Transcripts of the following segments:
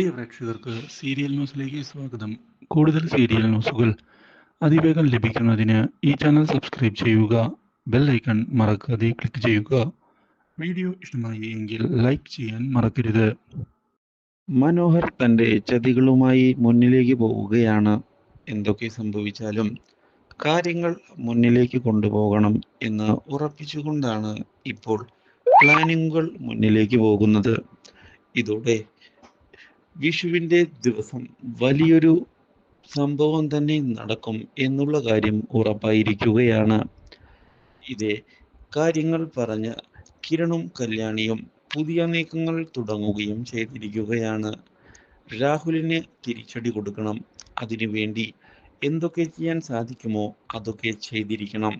പ്രിയ പ്രേക്ഷകർക്ക് സീരിയൽ ന്യൂസിലേക്ക് സ്വാഗതം. കൂടുതൽ സീരിയൽ ന്യൂസുകൾ അതിവേഗം ലഭിക്കുന്നതിന് ഈ ചാനൽ സബ്സ്ക്രൈബ് ചെയ്യുക ബെൽ ഐക്കൺ മറക്കാതെ ക്ലിക്ക് ചെയ്യുക. വീഡിയോ ഇഷ്ടമായി എങ്കിൽ ലൈക്ക് ചെയ്യാൻ മറക്കരുത്. മനോഹർ തന്റെ ചതികളുമായി മുന്നിലേക്ക് പോവുകയാണ്. എന്തൊക്കെ സംഭവിച്ചാലും കാര്യങ്ങൾ മുന്നിലേക്ക് കൊണ്ടുപോകണം എന്ന് ഉറപ്പിച്ചുകൊണ്ടാണ് ഇപ്പോൾ പ്ലാനിങ്ങുകൾ മുന്നിലേക്ക് പോകുന്നത്. ഇതോടെ വിഷുവിന്റെ ദിവസം വലിയൊരു സംഭവം തന്നെ നടക്കും എന്നുള്ള കാര്യം ഉറപ്പായിരിക്കുകയാണ്. ഇതേ കാര്യങ്ങൾ പറഞ്ഞ് കിരണും കല്യാണിയും പുതിയ നീക്കങ്ങൾ തുടങ്ങുകയും ചെയ്തിരിക്കുകയാണ്. രാഹുലിന് തിരിച്ചടി കൊടുക്കണം. അതിനുവേണ്ടി എന്തൊക്കെ ചെയ്യാൻ സാധിക്കുമോ അതൊക്കെ ചെയ്തിരിക്കണം.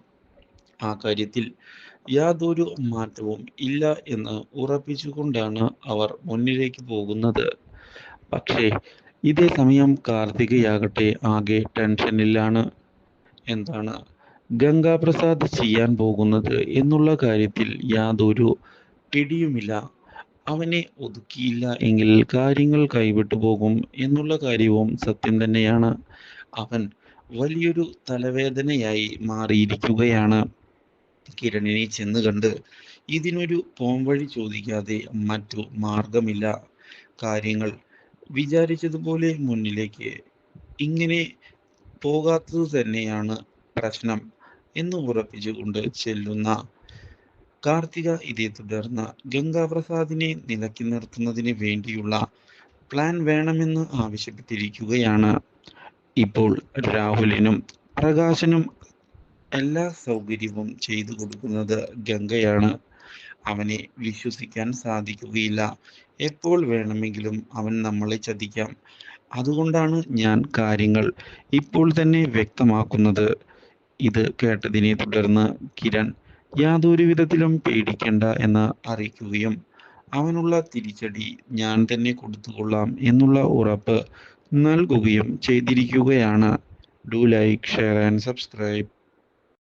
ആ കാര്യത്തിൽ യാതൊരു മാറ്റവും ഇല്ല എന്ന് ഉറപ്പിച്ചുകൊണ്ടാണ് അവർ മുന്നിലേക്ക് പോകുന്നത്. പക്ഷേ ഇതേ സമയം കാർത്തികയാകട്ടെ ആകെ ടെൻഷനിലാണ്. എന്താണ് ഗംഗാപ്രസാദ് ചെയ്യാൻ പോകുന്നത് എന്നുള്ള കാര്യത്തിൽ യാതൊരു പിടിയുമില്ല. അവനെ ഒതുക്കിയില്ല എങ്കിൽ കാര്യങ്ങൾ കൈവിട്ടു പോകും എന്നുള്ള കാര്യവും സത്യം തന്നെയാണ്. അവൻ വലിയൊരു തലവേദനയായി മാറിയിരിക്കുകയാണ്. കിരണിനെ ചെന്ന് കണ്ട് ഇതിനൊരു പോംവഴി ചോദിക്കാതെ മറ്റു മാർഗമില്ല കാര്യങ്ങൾ വിചാരിച്ചതുപോലെ മുന്നിലേക്ക് ഇങ്ങനെ പോകാത്തത് തന്നെയാണ് പ്രശ്നം എന്ന് ഉറപ്പിച്ചുകൊണ്ട് ചെല്ലുന്ന കാർത്തിക ഇതേ തുടർന്ന് ഗംഗാപ്രസാദിനെ നിലക്കി നിർത്തുന്നതിന് വേണ്ടിയുള്ള പ്ലാൻ വേണമെന്ന് ആവശ്യപ്പെട്ടിരിക്കുകയാണ്. ഇപ്പോൾ രാഹുലിനും പ്രകാശനും എല്ലാ സൗകര്യവും ചെയ്തു കൊടുക്കുന്നത് ഗംഗയാണ്. അവനെ വിശ്വസിക്കാൻ സാധിക്കുകയില്ല. എപ്പോൾ വേണമെങ്കിലും അവൻ നമ്മളെ ചതിക്കാം. അതുകൊണ്ടാണ് ഞാൻ കാര്യങ്ങൾ ഇപ്പോൾ തന്നെ വ്യക്തമാക്കുന്നത്. ഇത് കേട്ടതിനെ തുടർന്ന് കിരൺ യാതൊരു വിധത്തിലും പേടിക്കണ്ട എന്ന് അറിയിക്കുകയും അവനുള്ള തിരിച്ചടി ഞാൻ തന്നെ കൊടുത്തുകൊള്ളാം എന്നുള്ള ഉറപ്പ് നൽകുകയും ചെയ്തിരിക്കുകയാണ്. Do like share and subscribe.